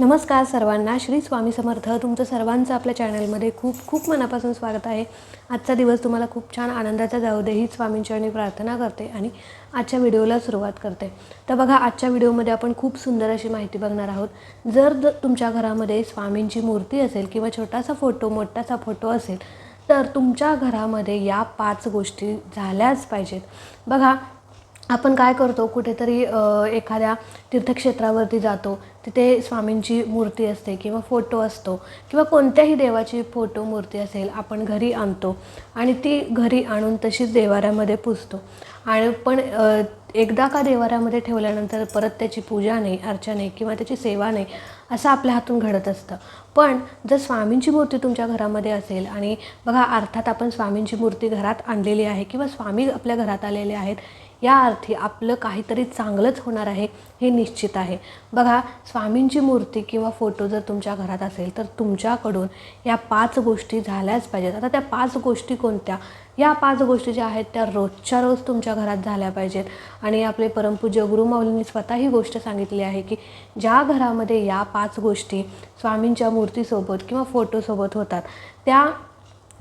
नमस्कार सर्वांना. श्री स्वामी समर्थ तुमचं सर्वांचं आपल्या चॅनलमध्ये खूप खूप मनापासून स्वागत आहे. आजचा दिवस तुम्हाला खूप छान आनंदाचा जाऊ दे ही स्वामींचरणी प्रार्थना करते आणि आजच्या व्हिडिओला सुरुवात करते. तर बघा आजच्या व्हिडिओमध्ये आपण खूप सुंदर अशी माहिती बघणार आहोत. जर तुमच्या घरामध्ये स्वामींची मूर्ती असेल किंवा छोटासा फोटो मोठासा फोटो असेल तर तुमच्या घरामध्ये या पाच गोष्टी झाल्याच पाहिजेत. बघा आपण काय करतो कुठेतरी एखाद्या तीर्थक्षेत्रावरती जातो तिथे स्वामींची मूर्ती असते किंवा फोटो असतो किंवा कोणत्याही देवाची फोटो मूर्ती असेल आपण घरी आणतो आणि ती घरी आणून तशीच देवाऱ्यामध्ये पुजतो. आणि पण एकदा का देवाऱ्यामध्ये ठेवल्यानंतर परत त्याची पूजा नाही अर्चा नाही किंवा त्याची सेवा नाही असं आपल्या हातून घडत असतं. पण जर स्वामींची मूर्ती तुमच्या घरामध्ये असेल आणि बघा अर्थात आपण स्वामींची मूर्ती घरात आणलेली आहे किंवा स्वामी आपल्या घरात आलेले आहेत या अर्थी आपलं काहीतरी चांगलंच होणार आहे हे निश्चित आहे. बघा स्वामींची मूर्ती किंवा फोटो जर तुमच्या घरात असेल तर तुमच्याकडून या पाच गोष्टी झाल्याच पाहिजेत. आता त्या पाच गोष्टी कोणत्या? या पाच गोष्टी ज्या आहेत त्या रोजच्या रोज तुमच्या घरात झाल्या पाहिजेत. आणि आपले परमपूज्य गुरुमाऊलींनी स्वतः ही गोष्ट सांगितली आहे की ज्या घरामध्ये या पाच गोष्टी स्वामींच्या मूर्तीसोबत किंवा फोटोसोबत होतात त्या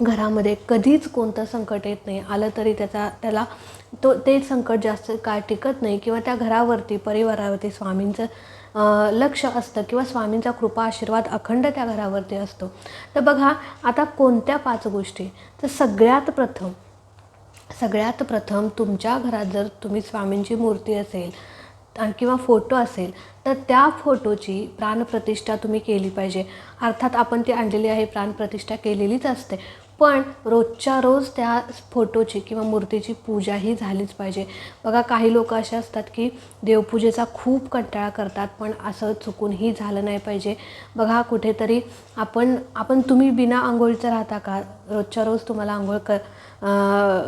घरामध्ये कधीच कोणतं संकट येत नाही. आलं तरी त्याचा त्याला तो ते संकट जास्त काळ टिकत नाही किंवा त्या घरावरती परिवारावरती स्वामींचं लक्ष असतं किंवा स्वामींचा कृपा आशीर्वाद अखंड त्या घरावरती असतो. तर बघा आता कोणत्या पाच गोष्टी? तर सगळ्यात प्रथम सगळ्यात प्रथम तुमच्या घरात जर तुम्ही स्वामींची मूर्ती असेल किंवा फोटो असेल तर त्या फोटोची प्राणप्रतिष्ठा तुम्ही केली पाहिजे. अर्थात आपण ती आणलेली आहे प्राणप्रतिष्ठा केलेलीच असते. पण रोजच्या रोज त्या फोटोची किंवा मूर्तीची पूजा ही झालीच पाहिजे. बघा काही लोक असे असतात की देवपूजेचा खूप कंटाळा करतात पण असं चुकूनही झालं नाही पाहिजे. बघा कुठेतरी आपण आपण तुम्ही बिना आंघोळीचं राहता का? रोजच्या रोज तुम्हाला आंघोळ कर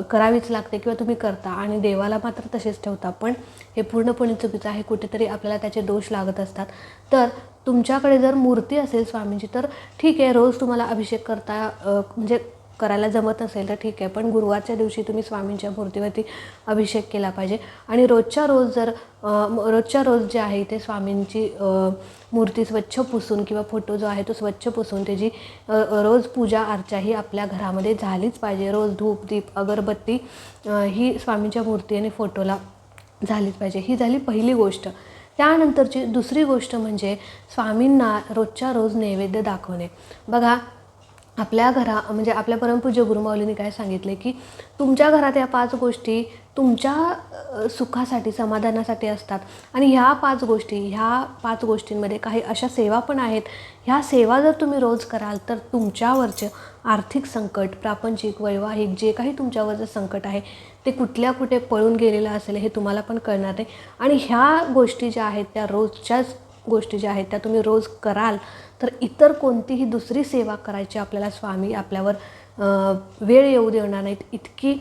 करावीच लागते किंवा तुम्ही करता आणि देवाला मात्र तसेच ठेवता पण हे पूर्णपणे चुकीचं आहे. कुठेतरी आपल्याला त्याचे दोष लागत असतात. तर तुमच्याकडे जर मूर्ती असेल स्वामींची तर ठीक आहे रोज तुम्हाला अभिषेक करता म्हणजे करायला जमत नसेल तर ठीक आहे पण गुरुवारच्या दिवशी तुम्ही स्वामींच्या मूर्तीवरती अभिषेक केला पाहिजे. आणि रोजच्या रोज जर रोजच्या रोज जे आहे ते स्वामींची मूर्ती स्वच्छ पुसून किंवा फोटो जो आहे तो स्वच्छ पुसून त्याची रोज पूजा अर्चा ही आपल्या घरामध्ये झालीच पाहिजे. रोज धूप दीप अगरबत्ती ही स्वामींच्या मूर्ती आणि फोटोला झालीच पाहिजे. ही झाली पहिली गोष्ट. त्यानंतरची दुसरी गोष्ट म्हणजे स्वामींना रोजच्या रोज नैवेद्य दाखवणे. बघा आपल्या घरा म्हणजे आपल्या परमपूज्य गुरुमाऊलीने काय सांगितले की तुमच्या घरात या पाच गोष्टी तुमच्या सुखासाठी समाधानासाठी असतात. आणि ह्या पाच गोष्टी ह्या पाच गोष्टींमध्ये काही अशा सेवा पण आहेत. ह्या सेवा जर तुम्ही रोज कराल तर तुमच्यावरचे आर्थिक संकट प्रापंचिक वैवाहिक जे काही तुमच्यावरचं संकट आहे ते कुठल्या कुठे पळून गेलेलं असेल हे तुम्हाला पण कळणार नाही. आणि ह्या गोष्टी ज्या आहेत त्या रोजच्याच गोष्टी ज्या आहेत त्या तुम्ही रोज कराल तर इतर कोणतीही दुसरी सेवा करायची आपल्याला स्वामी आपल्यावर वेळ येऊ देणार नाहीत. इतकी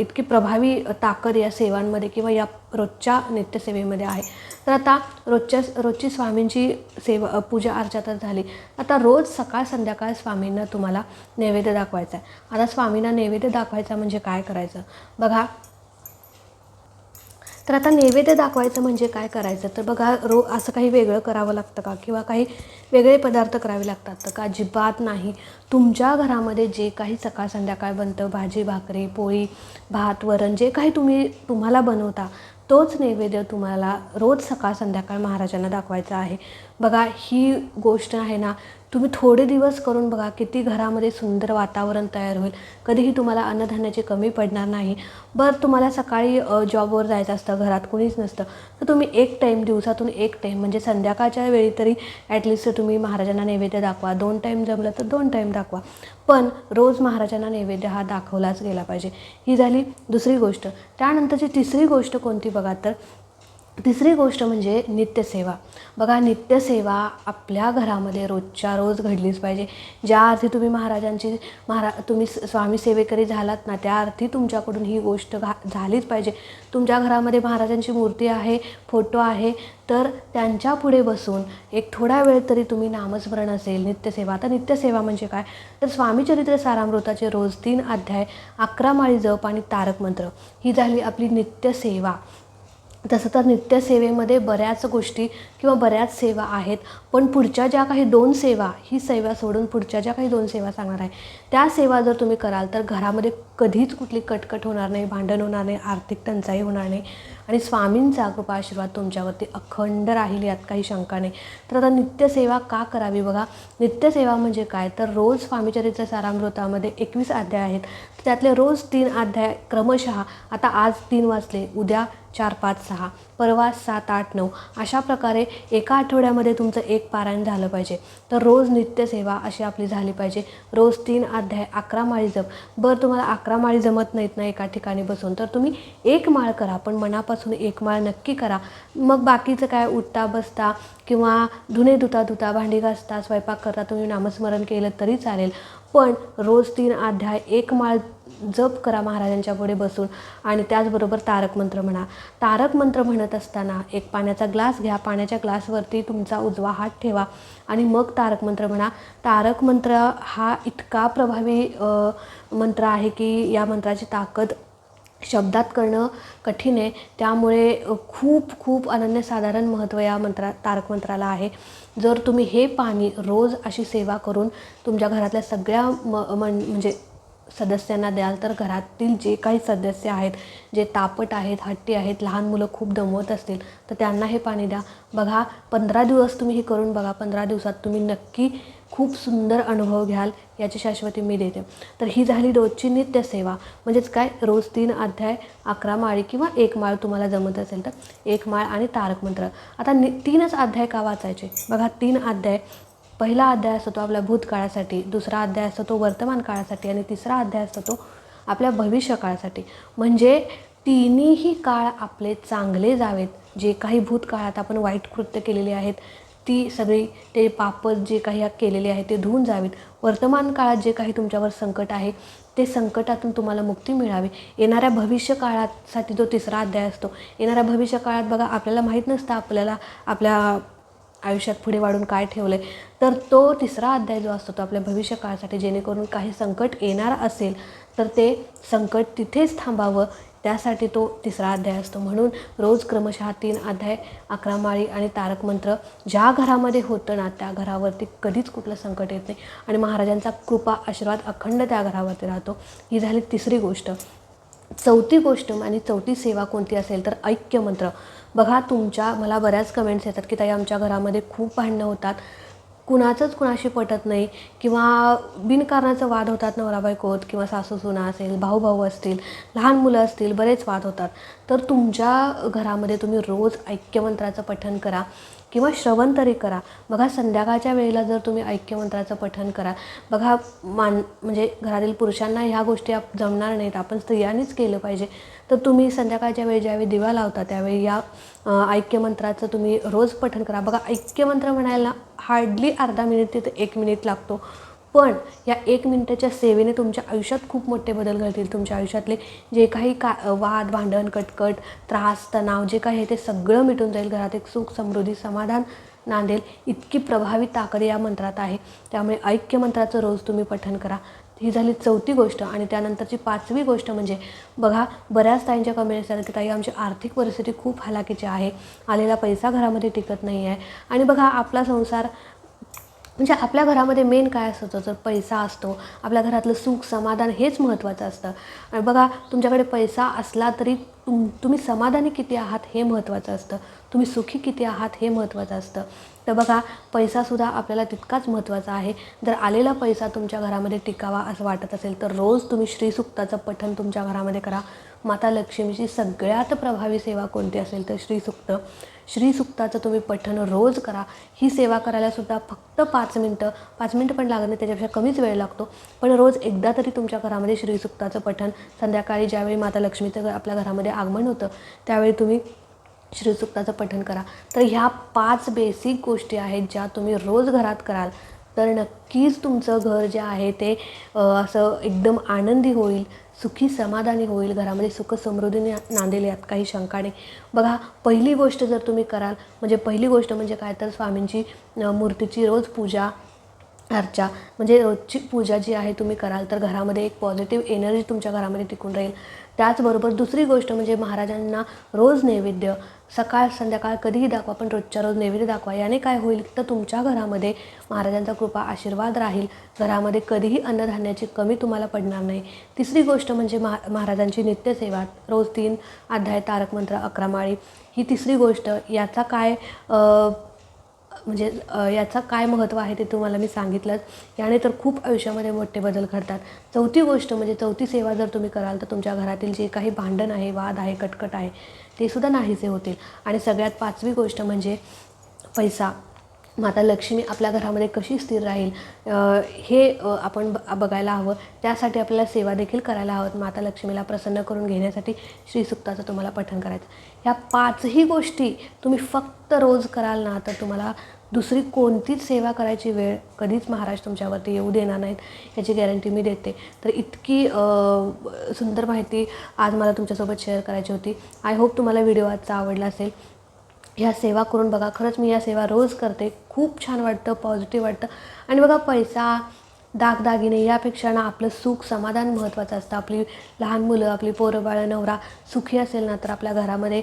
इतकी प्रभावी ताकद या सेवांमध्ये किंवा या रोजच्या नित्यसेवेमध्ये आहे. तर आता रोजच्या रोजची स्वामींची सेवा पूजा अर्चा तर झाली. आता रोज सकाळ संध्याकाळ स्वामींना तुम्हाला नैवेद्य दाखवायचा आहे. आता स्वामींना नैवेद्य दाखवायचा म्हणजे काय करायचं? बघा तर आता नैवेद्य दाखवायचं म्हणजे काय करायचं? तर बघा रो असं काही वेगळं करावं लागतं का? किंवा काही वेगळे पदार्थ करावे लागतात तर का? अजिबात नाही. तुमच्या घरामध्ये जे काही सकाळ संध्याकाळ बनतं भाजी भाकरी पोळी भात वरण जे काही तुम्ही तुम्हाला बनवता तोच नैवेद्य तुम्हाला रोज सकाळ संध्याकाळ महाराजांना दाखवायचा आहे. बघा ही गोष्ट आहे ना तुम्ही थोडे दिवस करून बघा किती घरामध्ये सुंदर वातावरण तयार होईल. कधीही तुम्हाला अन्नधान्याची कमी पडणार नाही. बरं तुम्हाला सकाळी जॉबवर जायचं असतं घरात कोणीच नसतं तर तुम्ही एक टाईम दिवसातून एक टाईम म्हणजे संध्याकाळच्या वेळी तरी ॲटलिस्ट तुम्ही महाराजांना नैवेद्य दाखवा. दोन टाईम जमलं तर दोन टाईम दाखवा. पण रोज महाराजांना नैवेद्य हा दाखवलाच गेला पाहिजे. ही झाली दुसरी गोष्ट. त्यानंतरची तिसरी गोष्ट कोणती बघा तर तिसरी गोष्ट म्हणजे नित्यसेवा. बघा नित्यसेवा आपल्या घरामध्ये रोजच्या रोज घडलीच पाहिजे. ज्या अर्थी तुम्ही महाराजांची महारा तुम्ही स्वामी सेवेकरी झालात ना त्या अर्थी तुमच्याकडून ही गोष्ट घा झालीच पाहिजे. तुमच्या घरामध्ये महाराजांची मूर्ती आहे फोटो आहे तर त्यांच्या पुढे बसून एक थोडा वेळ तरी तुम्ही नामस्मरण असेल नित्यसेवा. आता नित्यसेवा म्हणजे काय? तर स्वामीचरित्र सारामृताचे रोज तीन अध्याय अकरा माळी जप आणि तारक मंत्र. ही झाली आपली नित्यसेवा. तसं तर नित्यसेवेमध्ये बऱ्याच गोष्टी किंवा बऱ्याच सेवा आहेत पण पुढच्या ज्या काही दोन सेवा ही सेवा सोडून पुढच्या ज्या काही दोन सेवा सांगणार आहे त्या सेवा जर तुम्ही कराल तर घरामध्ये कधीच कुठली कटकट होणार नाही भांडण होणार नाही आर्थिक टंचाई होणार नाही. आणि स्वामींचा कृपा आशीर्वाद तुमच्यावरती अखंड राहील यात काही शंका नाही. तर आता नित्यसेवा का करावी बघा? नित्यसेवा म्हणजे काय? तर रोज स्वामीचरित्र सारामृतामध्ये एकवीस अध्याय आहेत. त्यातले रोज तीन अध्याय क्रमशः आता आज तीन वाजले उद्या चार पाच सहा. परवा सात आठ नऊ अशा प्रकारे एका आठवड्यामध्ये तुमचं एक पारायण झालं पाहिजे. तर रोज नित्यसेवा अशी आपली झाली पाहिजे. रोज तीन अध्याय अकरा माळी जप. बरं तुम्हाला अकरा माळी जमत नाहीत ना एका ठिकाणी बसून तर तुम्ही एक माळ करा पण मनापासून एक माळ नक्की करा. मग बाकीचं काय उठता बसता किंवा धुणे धुता धुता भांडी घासता स्वयंपाक करता तुम्ही नामस्मरण केलं तरी चालेल. पण रोज तीन अध्याय एक माळ जप करा महाराजांच्या पुढे बसून. आणि त्याचबरोबर तारक मंत्र म्हणा. तारक मंत्र म्हणत असताना एक पाण्याचा ग्लास घ्या. पाण्याच्या ग्लासवरती तुमचा उजवा हात ठेवा. आणि मग तारक मंत्र म्हणा. तारक मंत्र हा इतका प्रभावी मंत्र आहे की या मंत्राची ताकद शब्दात करणं कठीण आहे. त्यामुळे खूप खूप अनन्यसाधारण महत्त्व या मंत्रा तारक मंत्राला आहे. जर तुम्ही हे पाणी रोज अशी सेवा करून तुमच्या घरातल्या सगळ्या म मन म्हणजे सदस्यांना द्याल तर घरातील जे काही सदस्य आहेत जे तापट आहेत हट्टी आहेत लहान मुलं खूप दमवत असतील तर त्यांना हे पाणी द्या. बघा पंधरा दिवस तुम्ही हे करून बघा पंधरा दिवसात तुम्ही नक्की खूप सुंदर अनुभव घ्याल याची शाश्वती मी देते. तर ही झाली रोजची नित्य सेवा. म्हणजेच काय? रोज तीन अध्याय अकरा माळी किंवा एक माळ तुम्हाला जमत असेल तर. एक माळ आणि तारक मंत्र. आता नि तीनच अध्याय का वाचायचे? बघा तीन अध्याय. पहिला अध्याय असतो तो आपल्या भूतकाळासाठी दुसरा अध्याय असतो तो वर्तमान काळासाठी आणि तिसरा अध्याय असतो तो आपल्या भविष्य काळासाठी म्हणजे तिन्हीही काळ आपले चांगले जावेत. जे काही भूतकाळात आपण वाईट कृत्य केलेली आहेत ती सगळी ते पाप जे काही केलेले आहे ते धुवून जावीत. वर्तमान काळात जे काही तुमच्यावर संकट आहे ते संकटातून तुम्हाला मुक्ती मिळावी. येणाऱ्या भविष्य काळासाठी जो तिसरा अध्याय असतो येणाऱ्या भविष्य काळात बघा आपल्याला माहीत नसतं आपल्याला आपल्या आयुष्यात पुढे वाढून काय ठेवलं आहे तर तो तिसरा अध्याय जो असतो तो आपल्या भविष्य काळासाठी जेणेकरून काही संकट येणार असेल तर ते संकट तिथेच थांबावं. त्यासाठी तो तिसरा अध्याय असतो. म्हणून रोज क्रमशः तीन अध्याय अकरा माळी आणि तारक मंत्र ज्या घरामध्ये होतं ना त्या घरावरती कधीच कुठलं संकट येत नाही. आणि महाराजांचा कृपा आशीर्वाद अखंड त्या घरावरती राहतो. ही झाली तिसरी गोष्ट. चौथी गोष्ट आणि चौथी सेवा कोणती असेल तर ऐक्य मंत्र बघा तुमच्या मला बऱ्याच कमेंट्स येतात की ताई आमच्या घरामध्ये खूप भांडणं होतात. कुणाचंच कुणाशी पटत नाही किंवा बिनकारणाचं वाद होतात नवरा बायकोत किंवा सासू सुना असेल भाऊ भाऊ असतील लहान मुलं असतील बरेच वाद होतात. तर तुमच्या घरामध्ये तुम्ही रोज ऐक्यमंत्राचं पठण करा. किंवा श्रवण तरी करा. बघा संध्याकाळच्या वेळेला जर तुम्ही ऐक्यमंत्राचं पठण करा. बघा मान म्हणजे घरातील पुरुषांना ह्या गोष्टी आप जमणार नाहीत. आपण स्त्रियांनीच केलं पाहिजे. तर तुम्ही संध्याकाळच्या वेळी ज्यावेळी दिवा लावता त्यावेळी या ऐक्यमंत्राचं तुम्ही रोज पठण करा. बघा ऐक्यमंत्र म्हणायला हार्डली अर्धा मिनिट तिथं एक मिनिट लागतो. पण या एक मिनिटाच्या सेवेने तुमच्या आयुष्यात खूप मोठे बदल घडतील. तुमच्या आयुष्यातले जे काही का वाद भांडण कटकट त्रास तणाव जे काही आहे ते सगळं मिटून जाईल. घरात एक सुख समृद्धी समाधान नांदेल इतकी प्रभावी ताकद या मंत्रात आहे. त्यामुळे ऐक्य मंत्राचं रोज तुम्ही पठण करा. ही झाली चौथी गोष्ट आणि त्यानंतरची पाचवी गोष्ट म्हणजे बघा बऱ्याच ताईंच्या कमेंट्स आहेत की ताई आमची आर्थिक परिस्थिती खूप हलाखीची आहे. आलेला पैसा घरामध्ये टिकत नाही आहे आणि बघा आपला संसार म्हणजे आपल्या घरामध्ये मेन काय असतं तर पैसा असतो आपल्या घरातलं सुख समाधान हेच महत्त्वाचं असतं. आणि बघा तुमच्याकडे पैसा असला तरी तुम तुम्ही समाधानी किती आहात हे महत्त्वाचं असतं. तुम्ही सुखी किती आहात हे महत्त्वाचं असतं. तर बघा पैसासुद्धा आपल्याला तितकाच महत्त्वाचा आहे. जर आलेला पैसा तुमच्या घरामध्ये टिकावा असं वाटत असेल तर रोज तुम्ही श्रीसुक्ताचं पठण तुमच्या घरामध्ये करा. माता लक्ष्मीची सगळ्यात प्रभावी सेवा कोणती असेल तर श्रीसुक्त श्रीसुक्ताचं तुम्ही पठण रोज करा. ही सेवा करायला सुद्धा फक्त पाच मिनटं पाच मिनटं पण लागत नाही त्याच्यापेक्षा कमीच वेळ लागतो. पण रोज एकदा तरी तुमच्या घरामध्ये श्रीसुक्ताचं पठण संध्याकाळी ज्यावेळी माता लक्ष्मीचं आपल्या घरामध्ये आगमन होतं त्यावेळी तुम्ही श्रीसुक्ताचं पठण करा. तर ह्या पाच बेसिक गोष्टी आहेत ज्या तुम्ही रोज घरात कराल. तर नक्कीच तुमचं घर जे आहे ते असं एकदम आनंदी होईल सुखी समाधानी होईल घरामध्ये सुख समृद्धीने नांदेल यात काही शंका नाही. बघा पहिली गोष्ट जर तुम्ही कराल म्हणजे पहिली गोष्ट म्हणजे काय तर स्वामींची मूर्तीची रोज पूजा अर्चा म्हणजे रोजची पूजा जी आहे तुम्ही कराल तर घरामध्ये एक पॉझिटिव्ह एनर्जी तुमच्या घरामध्ये टिकून राहील. त्याचबरोबर दुसरी गोष्ट म्हणजे महाराजांना रोज नैवेद्य सकाळ संध्याकाळ कधीही दाखवा पण रोजच्या रोज नैवेद्य दाखवा. याने काय होईल तर तुमच्या घरामध्ये महाराजांचा कृपा आशीर्वाद राहील. घरामध्ये कधीही अन्नधान्याची कमी तुम्हाला पडणार नाही. तिसरी गोष्ट म्हणजे महा महाराजांची नित्यसेवा रोज तीन अध्याय तारकमंत्र अकरामाळी अकरा माळी. ही तिसरी गोष्ट याचा काय म्हणजे याचा काय महत्त्व आहे ते तुम्हाला मी सांगितलंच. याने तर खूप आयुष्यामध्ये मोठे बदल घडतात. चौथी गोष्ट म्हणजे चौथी सेवा जर तुम्ही कराल तर तुमच्या घरातील जे काही भांडण आहे वाद आहे कटकट आहे ते सुद्धा नाहीसे होतील. आणि सगळ्यात पाचवी गोष्ट म्हणजे पैसा. माता लक्ष्मी आपल्या घरामध्ये कशी स्थिर राहील हे आपण ब बघायला हवं. त्यासाठी आपल्याला सेवा देखील करायला हवं. माता लक्ष्मीला प्रसन्न करून घेण्यासाठी श्रीसुक्ताचं तुम्हाला पठण करायचं. ह्या पाचही गोष्टी तुम्ही फक्त रोज कराल ना तर तुम्हाला दुसरी कोणतीच सेवा करायची वेळ कधीच महाराज तुमच्यावरती येऊ देणार नाहीत. याची गॅरंटी मी देते. तर इतकी सुंदर माहिती आज मला तुमच्यासोबत शेअर करायची होती. आय होप तुम्हाला व्हिडिओ आजचा आवडला असेल. ह्या सेवा करून बघा. खरंच मी या सेवा रोज करते. खूप छान वाटतं पॉझिटिव्ह वाटतं. आणि बघा पैसा दागदागिने यापेक्षा ना आपलं सुख समाधान महत्त्वाचं असतं. आपली लहान मुलं आपली पोरं बाळं नवरा सुखी असेल ना तर आपल्या घरामध्ये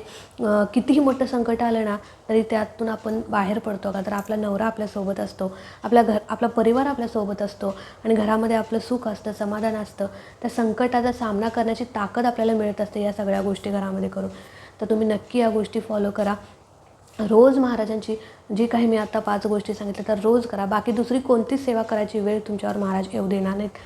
कितीही मोठं संकट आलं ना तरी त्यातून आपण बाहेर पडतो. का तर आपला नवरा आपल्यासोबत असतो. आपल्या घर आपला परिवार आपल्यासोबत असतो. आणि घरामध्ये आपलं सुख असतं समाधान असतं. त्या संकटाचा सामना करण्याची ताकद आपल्याला मिळत असते या सगळ्या गोष्टी घरामध्ये करून. तर तुम्ही नक्की या गोष्टी फॉलो करा. रोज महाराजांची जी काही मी आता पाच गोष्टी सांगितल्या तर रोज करा. बाकी दुसरी कोणतीच सेवा करायची वेळ तुमच्यावर महाराज येऊ देणार नाहीत.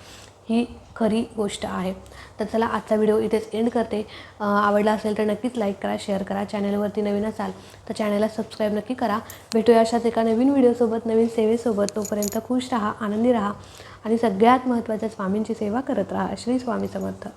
ही खरी गोष्ट आहे. तर चला आजचा व्हिडिओ इथेच एंड करते. आवडला असेल तर नक्कीच लाईक करा शेअर करा. चॅनलवरती नवीन असाल तर चॅनलला सबस्क्राईब नक्की करा. भेटूया अशाच एका नवीन व्हिडिओसोबत नवीन सेवेसोबत. तोपर्यंत खुश राहा आनंदी राहा आणि सगळ्यात महत्त्वाच्या स्वामींची सेवा करत राहा. श्री स्वामी समर्थ.